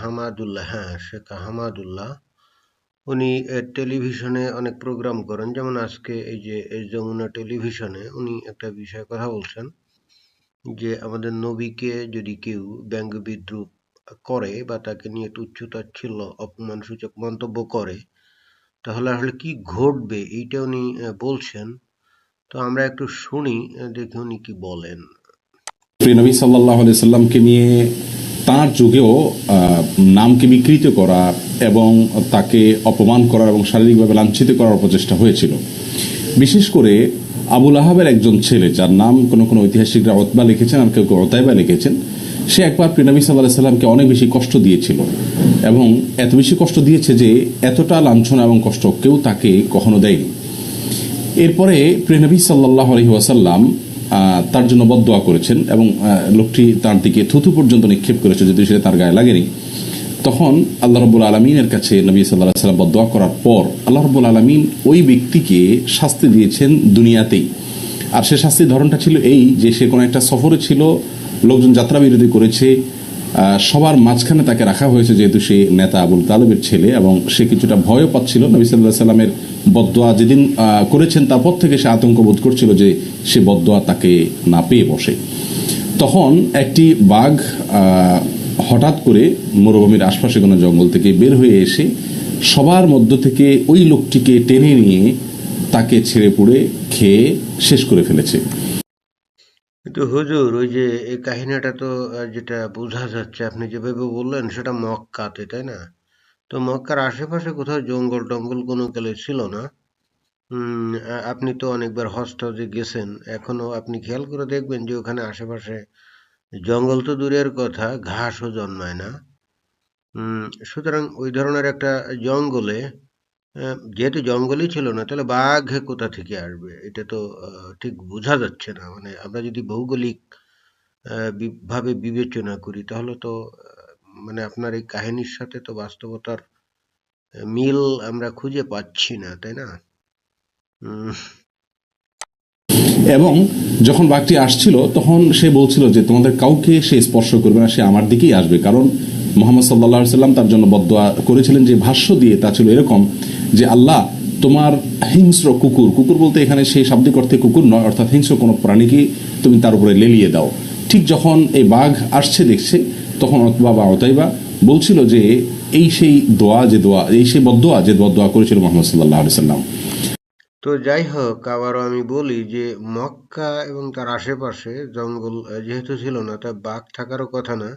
হামাদুল্লাহ হ্যাঁ শেখ হামাদুল্লাহ উনি টেলিভিশনে অনেক প্রোগ্রাম করেন। যেমন আজকে এই যে যমুনা টেলিভিশনে উনি একটা বিষয়ে কথা বলছেন যে, আমাদের নবীকে যদি কেউ ব্যঙ্গ বিদ্রুপ করে বা তাকে নিয়ে একটু তুচ্ছতাচ্ছিল্য অপমানসূচক মন্তব্য করে, তাহলে আসলে কি ঘটবে? এইটা উনি বলছেন। তো আমরা একটু শুনি দেখি উনি কি বলেন। প্রিয় নবী সাল্লাহ সাল্লামকে নিয়ে তার যুগেও নামকে বিকৃত করা এবং তাকে অপমান করার এবং শারীরিকভাবে লাঞ্ছিত করার প্রচেষ্টা হয়েছিল। বিশেষ করে আবুল আহাবের একজন ছেলে, যার নাম কোনো কোনো ঐতিহাসিকরা অতবা লিখেছেন, আর কেউ কেউ অতাইবা লিখেছেন, সে একবার প্রিনবী সাল্লাহ সাল্লামকে অনেক বেশি কষ্ট দিয়েছিল এবং এত বেশি কষ্ট দিয়েছে যে এতটা লাঞ্ছনা এবং কষ্ট কেউ তাকে কখনো দেয়নি। এরপরে প্রিয়নবী সাল্লাহ আলহি ওয়াসাল্লাম তার জন্য বদোয়া করেছেন এবং লোকটি তার দিকে থুথু পর্যন্ত নিক্ষেপ করেছে যদি সেটা তার গায়ে লাগেনি। তখন আল্লাহ রবুল আলমিনের কাছে নবী সাল্লাহ সাল্লাম বদোয়া করার পর আল্লাহ রবুল আলমিন ওই ব্যক্তিকে শাস্তি দিয়েছেন দুনিয়াতেই। আর সে শাস্তির ধরনটা ছিল এই যে, সে কোনো একটা সফরে ছিল, লোকজন যাত্রা বিরতি করেছে সবার মাঝখানে তাকে রাখা হয়েছে যেহেতু সে নেতা আবুল তালেবের ছেলে এবং সে কিছুটা ভয়ও পাচ্ছিল। নবী সাল্লাহ সাল্লামের বদোয়া যেদিন করেছেন তারপর থেকে সে আতঙ্ক বোধ করছিল যে সে বদোয়া তাকে না পেয়ে বসে। তখন একটি বাঘ হঠাৎ করে মরুভূমির আশপাশে কোনো জঙ্গল থেকে বের হয়ে এসে সবার মধ্য থেকে ওই লোকটিকে টেনে নিয়ে তাকে ছেড়ে পুড়ে খেয়ে শেষ করে ফেলেছে। কিন্তু হুজুর ওই যে এই কাহিনীটা তো যেটা বোঝা যাচ্ছে আপনি যেভাবে বললেন সেটা মক্কাতে তাই না? তো মক্কার আশেপাশে কোথাও জঙ্গল টঙ্গল কোনো কালে ছিল না। উম, আপনি তো অনেকবার হজ টজে গেছেন এখনও আপনি খেয়াল করে দেখবেন যে ওখানে আশেপাশে জঙ্গল তো দূরের কথা ঘাসও জন্মায় না। উম, সুতরাং ওই ধরনের একটা জঙ্গলে যেহেতু জঙ্গলই ছিল না, তাহলে বাঘ কোথা থেকে আসবে? এটা তো ঠিক বোঝা যাচ্ছে না। মানে আমরা যদি ভৌগোলিক ভাবে বিবেচনা করি, তাহলে তো মানে আপনার এই কাহিনীর সাথে তো বাস্তবতার মিল আমরা খুঁজে পাচ্ছি না, তাই না? এবং যখন বাঘটি আসছিল, তখন সে বলছিল যে তোমাদের কাউকে সে স্পর্শ করবে না, সে আমার দিকেই আসবে। কারণ মোহাম্মদ সাল্লাহ সাল্লাম তার জন্য বদোয়া করেছিলেন, যে ভাষ্য দিয়ে তা ছিল এরকম যে আল্লাহ তোমার হিংস্র কুকুর কুকুর বলতে এখানে সেই শাব্দিক অর্থে কুকুর নয়, অর্থাৎ হিংস্র কোনো প্রাণীকে তুমি তার উপরে লেলিয়ে দাও। ঠিক যখন এই বাঘ আসছে দেখছে, তখন অতবা বা অতাইবা বলছিল যে এই সেই দোয়া যে দোয়া, এই সেই বদোয়া যে বদোয়া করেছিল মোহাম্মদ সাল্লাহ সাল্লাম তো যাই হোক, আবারও আমি বলি যে মক্কা এবং তার আশেপাশে জঙ্গল যেহেতু ছিল না, তা বাঘ থাকারও কথা না।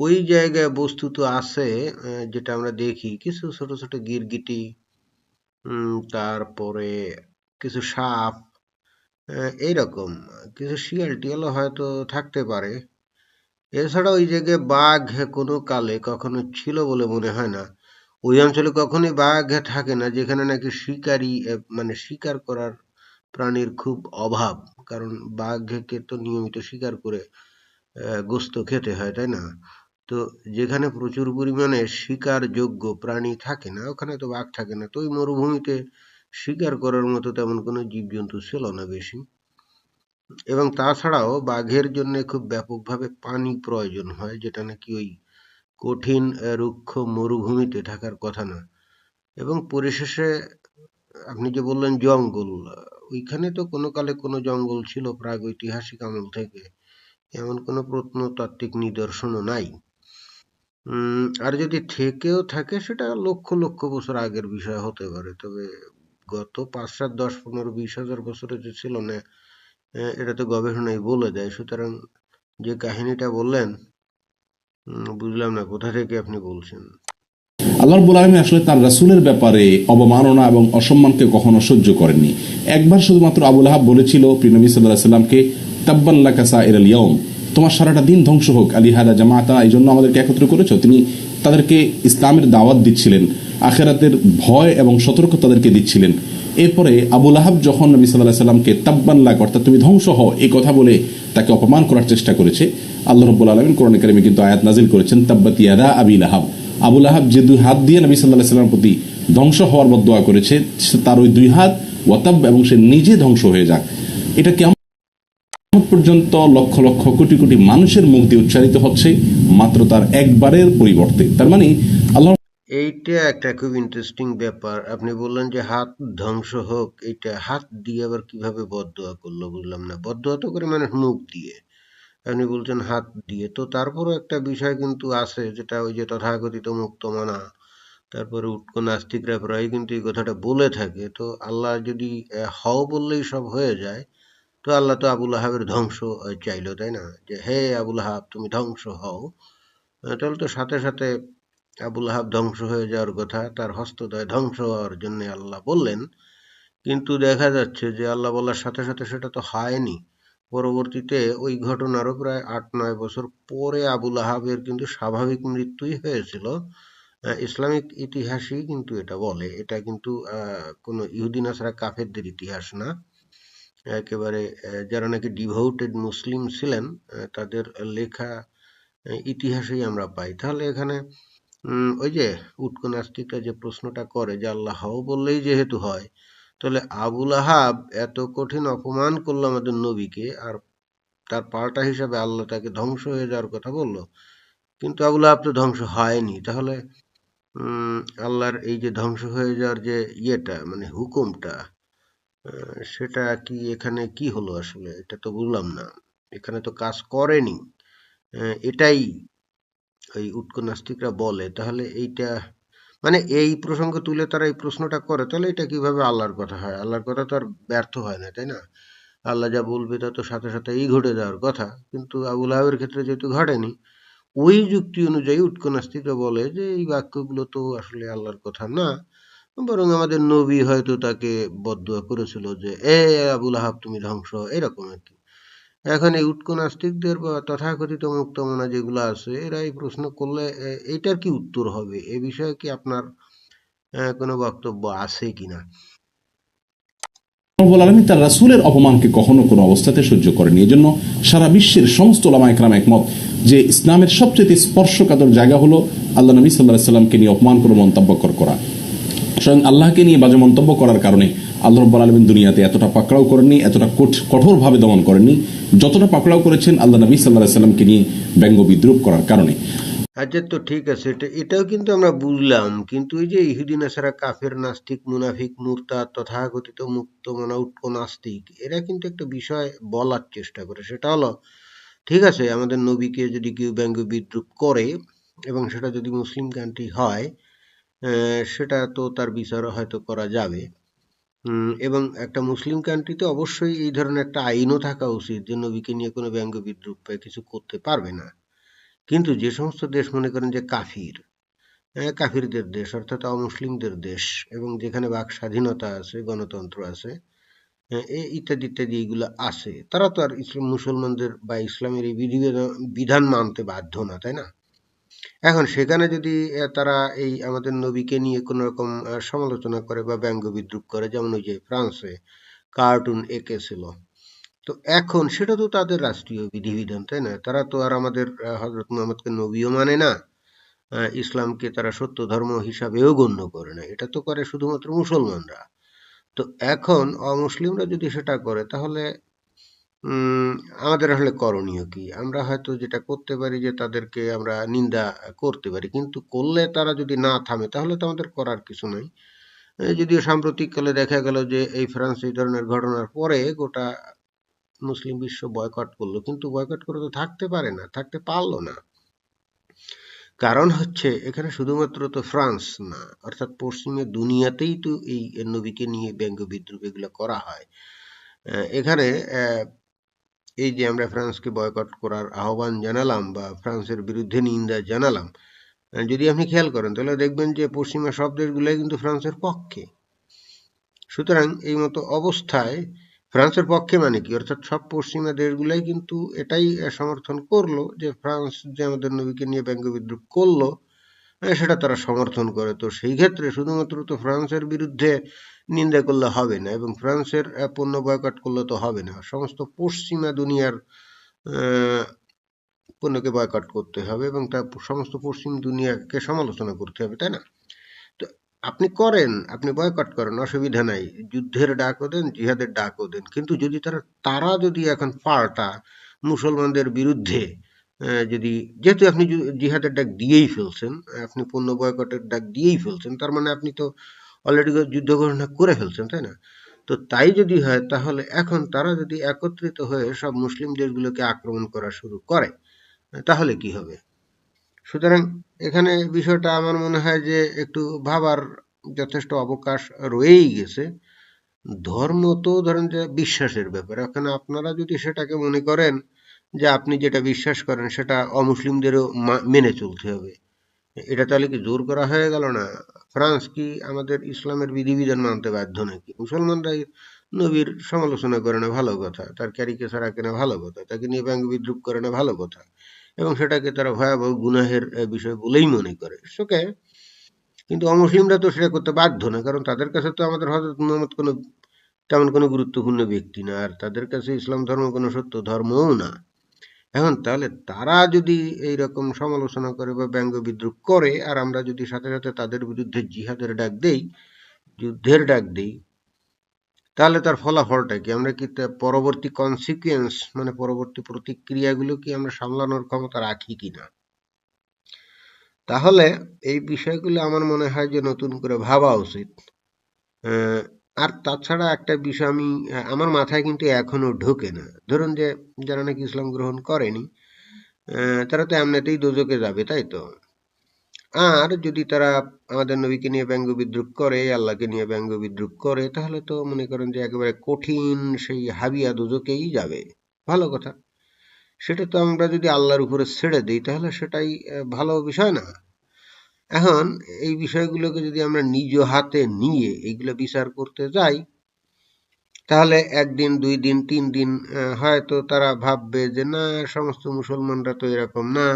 ওই জায়গায় বস্তু তো আছে যেটা আমরা দেখি, কিছু ছোট ছোট গিরগিটি তারপরে কিছু সাপ এইরকম। কিছু শিয়াল টিয়ালও হয়তো থাকতে পারে। এছাড়া ওই জায়গায় বাঘ কোনো কালে কখনো ছিল বলে মনে হয় না। ওই অঞ্চলে কখনোই বাঘ থাকে না, যেখানে নাকি শিকারী মানে শিকার করার প্রাণীর খুব অভাব। কারণ বাঘকে তো নিয়মিত শিকার করে গোস্ত খেতে হয়, তাই না? তো যেখানে প্রচুর পরিমাণে শিকারযোগ্য প্রাণী থাকে না, ওখানে তো বাঘ থাকে না, তো ওই মরুভূমিতে শিকার করার মতো তেমন কোনো জীবজন্তু ছিল না বেশি। এবং তাছাড়াও বাঘের জন্য খুব ব্যাপকভাবে পানি প্রয়োজন হয়, যেটা নাকি ওই কঠিন রুক্ষ মরুভূমিতে থাকার কথা না। এবং পরিশেষে আপনি যে বললেন জঙ্গল, ওইখানে তো কোনো কালে কোনো জঙ্গল ছিল, প্রাগৈতিহাসিক আমল থেকে। এমন কোনো প্রত্নতাত্ত্বিক নিদর্শনও নাই। আর যদি থেকেও থাকে, সেটা লক্ষ লক্ষ বছর আগের বিষয় হতে পারে। তবে গত পাঁচ সাত, দশ, পনেরো, বিশ হাজার বছরে যে ছিল না এটা তো গবেষণাই বলে দেয়। সুতরাং যে কাহিনীটা বললেন বুঝলাম না, কোথা থেকে আপনি বলছেন? আল্লাহ রব্বুল আলমী আসলে তার রাসূলের ব্যাপারে অবমাননা এবং অসম্মানকে কখনো সহ্য করেননি। একবার শুধুমাত্র আবুল আহাব বলেছিল প্রিনবী সাল্লাহ সাল্লামকে তাব্বাল্লা কাসা এর ইয়ম তোমার সারাটা দিন ধ্বংস হোক, আলী হাদা জামাতা, এই জন্য আমাদেরকে একত্র করেছ। তিনি তাদেরকে ইসলামের দাওয়াত দিচ্ছিলেন, আখেরাতের ভয় এবং সতর্ক তাদেরকে দিচ্ছিলেন। এরপরে আবুল আহাব যখন নবী সাল্লাহ সাল্লামকে তাব্বাল্লাক অর্থাৎ তুমি ধ্বংস হও, এই কথা বলে তাকে অপমান করার চেষ্টা করেছে। আল্লাহ রব্বুল আলমিন কোরআন কারিমে কিন্তু আয়াত নাজিল করেছেন, তাব্বাত ইয়াদা আবিল আহাব আবুল আহাব যে দুই হাত দিয়ে নবী সাল্লাহ সাল্লামের প্রতি ধ্বংস হওয়ার বদোয়া করেছে তার ওই দুই হাত ওয়াতাব এবং সে নিজে ধ্বংস হয়ে যাক। এটা কেমন পর্যন্ত লক্ষ লক্ষ কোটি কোটি মানুষের মুখ দিয়ে উচ্চারিত হচ্ছে মাত্র তার একবারের পরিবর্তে। তার মানে আল্লাহ এইটা একটা খুব ইন্টারেস্টিং ব্যাপার। আপনি বললেন যে হাত ধ্বংস হোক, এটা হাত দিয়ে আবার কীভাবে বদদোয়া করল বুঝলাম না। বদদোয়া তো করে মানুষ মুখ দিয়ে। আপনি বলছেন হাত দিয়ে। তো তারপরও একটা বিষয় কিন্তু আছে, যেটা ওই যে তথাকথিত মুক্ত মানা, তারপরে উটকো নাস্তিকরা প্রায় কিন্তু এই কথাটা বলে থাকে। তো আল্লাহ যদি হও বললেই সব হয়ে যায় তো আল্লাহ তো আবুল আহাবের ধ্বংস চাইলো, তাই না? যে, হে আবুল আহাব তুমি ধ্বংস হও। তাহলে তো সাথে সাথে আবুল আহাব ধ্বংস হয়ে যাওয়ার কথা, তার হস্তদয় ধ্বংস হওয়ার জন্য আল্লাহ বললেন। কিন্তু দেখা যাচ্ছে যে, আল্লাহ বলার সাথে সাথে সেটা তো হয়নি। পরবর্তীতে ওই ঘটনারও প্রায় আট, নয় বছর পরে আবুল আহাবের কিন্তু স্বাভাবিক মৃত্যুই হয়েছিল। ইসলামিক ইতিহাসই কিন্তু এটা বলে। এটা কিন্তু কোনো ইহুদি, নাসরা, কাফেরদের ইতিহাস না। একেবারে যারা নাকি ডিভোটেড মুসলিম ছিলেন তাদের লেখা ইতিহাসেই আমরা পাই। তাহলে এখানে ওই যে উটকো নাস্তিকরা যে প্রশ্নটা করে যে আল্লাহ বললেই যেহেতু হয়, তাহলে আবুল আহাব এত কঠিন অপমান করল আমাদের নবীকে আর তার পাল্টা হিসাবে আল্লাহ তাকে ধ্বংস হয়ে যাওয়ার কথা বলল। কিন্তু আবুল আহাব তো ধ্বংস হয়নি। তাহলে আল্লাহর এই যে ধ্বংস হয়ে যাওয়ার যে ইয়েটা মানে হুকুমটা সেটা কি এখানে কি হলো আসলে? এটা তো বুঝলাম না। এখানে তো কাজ করেনি। এটাই ওই উটকো নাস্তিকরা বলে। তাহলে এইটা মানে এই প্রসঙ্গ তুলে তারা এই প্রশ্নটা করে, তাহলে এটা কীভাবে আল্লাহর কথা হয়? আল্লাহর কথা তো আর ব্যর্থ হয় না, তাই না? আল্লাহ যা বলবে তা তো সাথে সাথে এই ঘটে যাওয়ার কথা। কিন্তু আবুল আহাবের ক্ষেত্রে যেহেতু ঘটেনি, ওই যুক্তি অনুযায়ী উটকো নাস্তিকরা বলে যে এই বাক্যগুলো তো আসলে আল্লাহর কথা না। বরং আমাদের নবী হয়তো তাকে বদদুয়া করেছিল যে এ আবুল আহাব তুমি ধ্বংস। এরকম আর কি। এখন এই উটকো নাস্তিকদের বা তথাকথিত মুক্তমনা যেগুলো আছে এরা এই প্রশ্ন করলে এ, এইটার কি উত্তর হবে? এ বিষয়ে কি আপনার কোনো বক্তব্য আছে কিনা রব্বুল আলমী তার রাসূলের অপমানকে কখনো কোনো অবস্থাতে সহ্য করেনি। এই জন্য সারা বিশ্বের সমস্ত ওলামা একরাম একমত যে ইসলামের সবচেয়ে স্পর্শকাতর জায়গা হলো আল্লাহ নবী সাল্লাহ সাল্লামকে নিয়ে অপমান করে মন্তব্য করা। স্বয়ং আল্লাহকে নিয়ে বাজে মন্তব্য করার কারণে আল্লাহ রব্বুল আলমিন দুনিয়াতে এতটা পাকড়াও করেননি, এতটা কঠ- কঠোরভাবে দমন করেননি, যতটা পাকড়াও করেছেন আল্লাহ নবী সাল্লাহ সাল্লামকে নিয়ে ব্যঙ্গ বিদ্রুপ করার কারণে। আচ্ছা তো ঠিক আছে, এটা এটাও কিন্তু আমরা বুঝলাম, কিন্তু এই যে ইহুদিন আসারা কাফের, নাস্তিক, মুনাফিক, মুরতা, তথাকথিত মুক্ত মনা উটকো নাস্তিক, এরা কিন্তু একটা বিষয় বলার চেষ্টা করে, সেটা হলো, ঠিক আছে, আমাদের নবীকে যদি কেউ ব্যঙ্গ বিদ্রুপ করে, এবং সেটা যদি মুসলিম কান্ট্রি হয় সেটা তো তার বিচার হয়তো করা যাবে। এবং একটা মুসলিম কান্ট্রিতে অবশ্যই এই ধরনের একটা আইনও থাকা উচিত যে নবীকে নিয়ে কোনো ব্যঙ্গ বিদ্রুপ বা কিছু করতে পারবে না। কিন্তু যে সমস্ত দেশ মনে করেন যে কাফির কাফিরদের দেশ অর্থাৎ অমুসলিমদের দেশ এবং যেখানে বাক স্বাধীনতা আছে, গণতন্ত্র আছে ইত্যাদি ইত্যাদি এগুলো আছে, তারা তো আর ইসলাম, মুসলমানদের বা ইসলামের এই বিধিবিধান, বিধান মানতে বাধ্য না, তাই না? এখন সেখানে যদি তারা এই আমাদের নবীকে নিয়ে কোনো রকম সমালোচনা করে বা ব্যঙ্গ বিদ্রুপ করে, যেমন ওই যে ফ্রান্সে কার্টুন এঁকেছিল তো এখন সেটা তো তাদের রাষ্ট্রীয় বিধিবিধান, তাই না? তারা তো আর আমাদের হজরত মোহাম্মদকে নবীও মানে না ইসলামকে তারা সত্য ধর্ম হিসাবেও গণ্য করে না, এটা তো করে শুধুমাত্র মুসলমানরা, তো এখন অমুসলিমরা যদি সেটা করে, তাহলে আমাদের আসলে করণীয় কি? আমরা হয়তো যেটা করতে পারি যে তাদেরকে আমরা নিন্দা করতে পারি, কিন্তু করলে তারা যদি না থামে, তাহলে তো আমাদের করার কিছু নাই। যদিও সাম্প্রতিককালে দেখা গেল যে এই ফ্রান্স এই ধরনের ঘটনার পরে গোটা মুসলিম বিশ্ব বয়কট করল, কিন্তু বয়কট করে তো থাকতে পারে না, থাকতে পারল না। কারণ হচ্ছে এখানে শুধুমাত্র তো ফ্রান্স না, অর্থাৎ পশ্চিমের দুনিয়াতেই তো এই নবীকে নিয়ে ব্যঙ্গ বিদ্রুপ এগুলো করা হয়। এখানে এই যে আমরা ফ্রান্সকে বয়কট করার আহ্বান জানালাম বা ফ্রান্সের বিরুদ্ধে নিন্দা জানালাম যদি আপনি খেয়াল করেন, তাহলে দেখবেন যে পশ্চিমা সব দেশগুলোই কিন্তু ফ্রান্সের পক্ষে। সুতরাং এই মতো অবস্থায় ফ্রান্সের পক্ষে মানে কি? অর্থাৎ সব পশ্চিমা দেশগুলাই কিন্তু এটাই সমর্থন করল যে ফ্রান্স যে আমাদের নবীকে নিয়ে ব্যঙ্গ বিদ্রুপ করল সেটা তারা সমর্থন করে। তো সেই ক্ষেত্রে শুধুমাত্র তো ফ্রান্সের বিরুদ্ধে নিন্দা করলে হবে না এবং ফ্রান্সের পণ্য বয়কট করলে তো হবে না। সমস্ত পশ্চিমা দুনিয়ার পণ্যকে বয়কট করতে হবে এবং তা সমস্ত পশ্চিম দুনিয়াকে সমালোচনা করতে হবে, তাই না? তো আপনি করেন, আপনি বয়কট করেন, অসুবিধা নাই। যুদ্ধের ডাকও দেন, জিহাদের ডাকও দেন। কিন্তু যদি তারা তারা যদি এখন পাল্টা মুসলমানদের বিরুদ্ধে যদি, যেহেতু আপনি জিহাদের ডাক দিয়েই ফেলছেন, আপনি পণ্য বয়কটের ডাক দিয়েই ফেলছেন, তার মানে আপনি তো অলরেডি যুদ্ধ ঘোষণা করে ফেলছেন, তাই না? তো তাই যদি হয়, তাহলে এখন তারা যদি একত্রিত হয়ে সব মুসলিম দেশগুলোকে আক্রমণ করা শুরু করে, তাহলে কি হবে? সুতরাং এখানে বিষয়টা আমার মনে হয় যে একটু ভাবার যথেষ্ট অবকাশ রয়েই গেছে। ধর্ম তো ধরেন যে বিশ্বাসের ব্যাপার, এখন আপনারা যদি সেটাকে মনে করেন যে আপনি যেটা বিশ্বাস করেন সেটা অমুসলিমদেরও মেনে চলতে হবে। এটা তাহলে কি জোর করা হয়ে গেল না? ফ্রান্স কি আমাদের ইসলামের বিধিবিধান মানতে বাধ্য নাকি? মুসলমানরাই নবীর সমালোচনা করে না ভালো কথা, তার ক্যারিকেচার আঁকে না ভালো কথা, তাকে নিয়ে ব্যঙ্গ বিদ্রুপ করে না ভালো কথা, এবং সেটাকে তারা ভয়াবহ গুনাহের বিষয় বলেই মনে করে। ওকে কিন্তু অমুসলিমরা তো সেটা করতে বাধ্য না, কারণ তাদের কাছে তো আমাদের হজরত মুহাম্মদ কোনো, তেমন কোনো গুরুত্বপূর্ণ ব্যক্তি না, আর তাদের কাছে ইসলাম ধর্ম কোনো সত্য ধর্মও না। এখন তাহলে তারা যদি এই রকম সমালোচনা করে বা ব্যঙ্গ বিদ্রুপ করে, আর আমরা যদি সাথে সাথে তাদের বিরুদ্ধে জিহাদের ডাক দেই, যুদ্ধের ডাক দেই, তাহলে তার ফলাফলটা কি? আমরা কি পরবর্তী কনসিকুয়েন্স মানে পরবর্তী প্রতিক্রিয়াগুলো কি আমরা সামলানোর ক্ষমতা রাখি কিনা তাহলে এই বিষয়গুলো আমার মনে হয় যে নতুন করে ভাবা উচিত। আর তাছাড়া একটা বিষয় আমি আমার মাথায় কিন্তু এখনও ঢোকে না। ধরুন যে, যারা নাকি ইসলাম গ্রহণ করেনি তারা তো এমনিতেই দোজকে যাবে, তাই তো? আর যদি তারা আমাদের নবীকে নিয়ে ব্যঙ্গ বিদ্রুপ করে, আল্লাহকে নিয়ে ব্যঙ্গ বিদ্রুপ করে, তাহলে তো মনে করেন যে একেবারে কঠিন সেই হাবিয়া দুজকেই যাবে। ভালো কথা। সেটা তো আমরা যদি আল্লাহর উপরে ছেড়ে দিই, তাহলে সেটাই ভালো বিষয় না। এখন এই বিষয়গুলোকে যদি আমরা নিজ হাতে নিয়ে এইগুলো বিচার করতে যাই, তাহলে একদিন, দুই দিন, তিন দিন হয়তো তারা ভাববে যে না, সমস্ত মুসলমানরা তো এরকম না।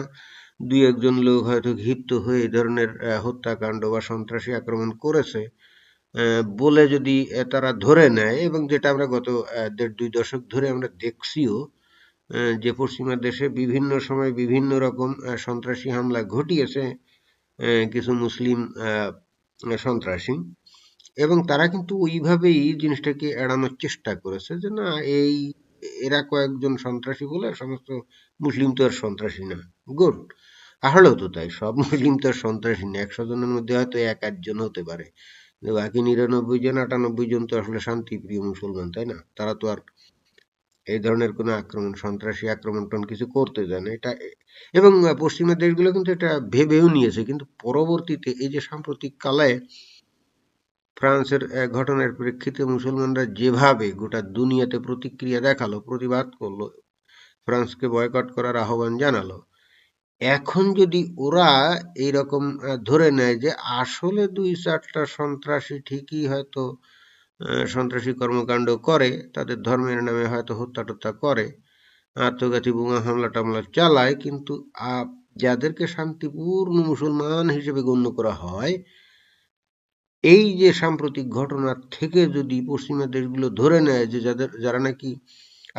দুই একজন লোক হয়তো ক্ষিপ্ত হয়ে এই ধরনের হত্যাকাণ্ড বা সন্ত্রাসী আক্রমণ করেছে। বলে যদি তারা ধরে নেয় এবং যেটা আমরা গত দেড়, দুই দশক ধরে আমরা দেখছিও যে পশ্চিমা দেশে বিভিন্ন সময় বিভিন্ন রকম সন্ত্রাসী হামলা ঘটিয়েছে কিছু মুসলিম সন্ত্রাসী। এবং তারা কিন্তু ওইভাবেই জিনিসটাকে এড়ানোর চেষ্টা করেছে যে না, এই এরা কয়েকজন সন্ত্রাসী বলে সমস্ত মুসলিম তো আর সন্ত্রাসী না। গুড। আহলেও তো তাই, সব মুসলিম তো আর সন্ত্রাসী না। একশো জনের মধ্যে হয়তো এক আধজন হতে পারে। বাকি নিরানব্বই জন, আটানব্বই জন তো আসলে শান্তিপ্রিয় মুসলমান, তাই না? তারা তো আর এই ধরনের কোনো আক্রমণ, সন্ত্রাসী আক্রমণ টন কিছু করতে যায় না। এটা, এবং পশ্চিমা দেশগুলো কিন্তু এটা ভেবেও নিয়েছে, কিন্তু পরবর্তীতে এই যে সাম্প্রতিক কালে ফ্রান্সের ঘটনার প্রেক্ষিতে মুসলমানরা যেভাবে গোটা দুনিয়াতে প্রতিক্রিয়া দেখাল, প্রতিবাদ করল, ফ্রান্সকে বয়কট করার আহ্বান জানালো, এখন যদি ওরা এইরকম ধরে নেয় যে আসলে দুই চারটা সন্ত্রাসী ঠিকই হয়তো সন্ত্রাসী কর্মকাণ্ড করে, তাদের ধর্মের নামে হয়তো হত্যা টত্যা করে, আত্মঘাতী বোমা হামলা টামলা চালায়, কিন্তু যাদেরকে শান্তিপূর্ণ মুসলমান হিসেবে গণ্য করা হয়, এই যে সাম্প্রতিক ঘটনা থেকে যদি পশ্চিমা দেশগুলো ধরে নেয় যে যাদের, যারা নাকি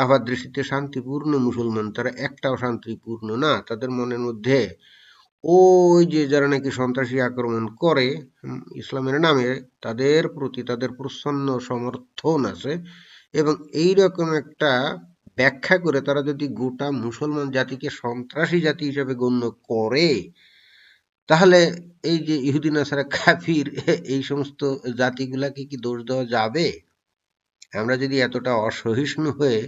আপাত দৃষ্টিতে শান্তিপূর্ণ মুসলমান, তারা একটাও শান্তিপূর্ণ না, তাদের মনের মধ্যে ওই যে যারা নাকি সন্ত্রাসী আক্রমণ করে ইসলামের নামে, তাদের প্রতি তাদের প্রচ্ছন্ন সমর্থন আছে এবং এই রকম একটা ব্যাখ্যা করে তারা যদি গোটা মুসলমান জাতিকে সন্ত্রাসী জাতি হিসেবে গণ্য করে, তাহলে এই যে ইহুদি নাসারা, কাফির, এই সমস্ত জাতিগুলাকে কি দোষ দেওয়া যাবে? আমরা যদি এতটা অসহিষ্ণু হয়ে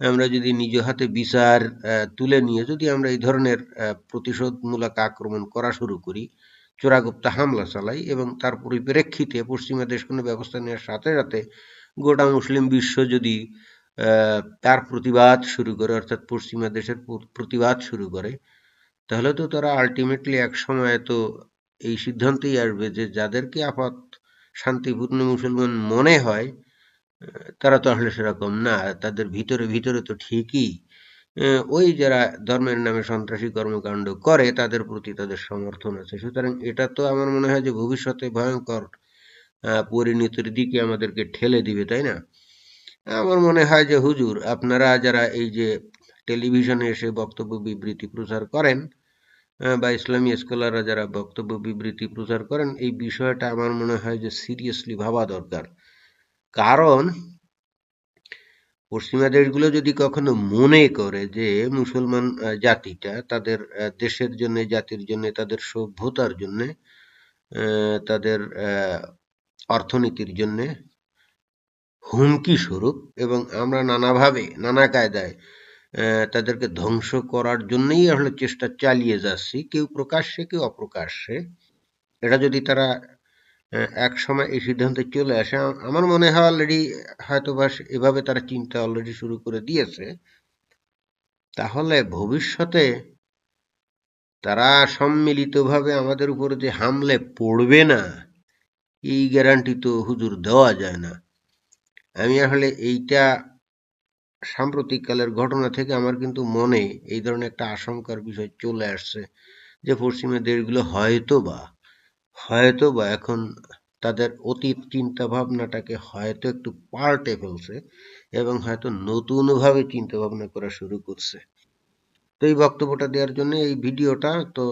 আমরা যদি নিজ হাতে বিচার তুলে নিয়ে যদি আমরা এই ধরনের প্রতিশোধমূলক আক্রমণ করা শুরু করি, চোরাগুপ্তা হামলা চালাই এবং তার পরিপ্রেক্ষিতে পশ্চিমা দেশ কোনো ব্যবস্থা নেওয়ার সাথে সাথে গোটা মুসলিম বিশ্ব যদি তার প্রতিবাদ শুরু করে, অর্থাৎ পশ্চিমা দেশের প্রতিবাদ শুরু করে, তাহলে তো তারা আলটিমেটলি এক সময় তো এই সিদ্ধান্তেই আসবে যে যাদেরকে আপাত শান্তিপূর্ণ মুসলমান মনে হয় তারা তো আসলে সেরকম না, তাদের ভিতরে ভিতরে তো ঠিকই ওই যারা ধর্মের নামে সন্ত্রাসী কর্মকাণ্ড করে, তাদের প্রতি তাদের সমর্থন আছে। সুতরাং এটা তো আমার মনে হয় যে ভবিষ্যতে ভয়ঙ্কর পরিণতির দিকে আমাদেরকে ঠেলে দিবে, তাই না? আমার মনে হয় যে হুজুর, আপনারা যারা এই যে টেলিভিশনে এসে বক্তব্য বিবৃতি প্রচার করেন বা ইসলামী স্কলাররা যারা বক্তব্য বিবৃতি প্রচার করেন, এই বিষয়টা আমার মনে হয় যে সিরিয়াসলি ভাবা দরকার। কারণ পশ্চিমা দেশগুলো যদি কখনো মনে করে যে মুসলমান জাতিটা তাদের দেশের জন্য, জাতির জন্য, তাদের সভ্যতার জন্য তাদের অর্থনীতির জন্য হুমকি স্বরূপ এবং আমরা নানাভাবে, নানা কায়দায় তাদেরকে ধ্বংস করার জন্যই আসলে চেষ্টা চালিয়ে যাচ্ছি, কেউ প্রকাশ্যে, কেউ অপ্রকাশ্যে, এটা যদি তারা এক সময় এই সিদ্ধান্তে চলে আসে। আমার মনে হয় অলরেডি হয়তো বা এভাবে তারা চিন্তা অলরেডি শুরু করে দিয়েছে। তাহলে ভবিষ্যতে তারা সম্মিলিতভাবে আমাদের উপরে যে হামলে পড়বে না, এই গ্যারান্টি তো হুজুর দেওয়া যায় না। আমি আসলে এইটা সাম্প্রতিককালের ঘটনা থেকে আমার কিন্তু মনে এই ধরনের একটা আশঙ্কার বিষয় চলে আসছে যে পশ্চিমের দেশগুলো হয়তো বা হয়তো বা এখন তাদের অতীত চিন্তা ভাবনাটাকে হয়তো একটু পাল্টে ফেলছে এবং হয়তো নতুনভাবে চিন্তা ভাবনা করা শুরু করছে। তো এই বক্তব্যটা দেওয়ার জন্য এই ভিডিওটা তো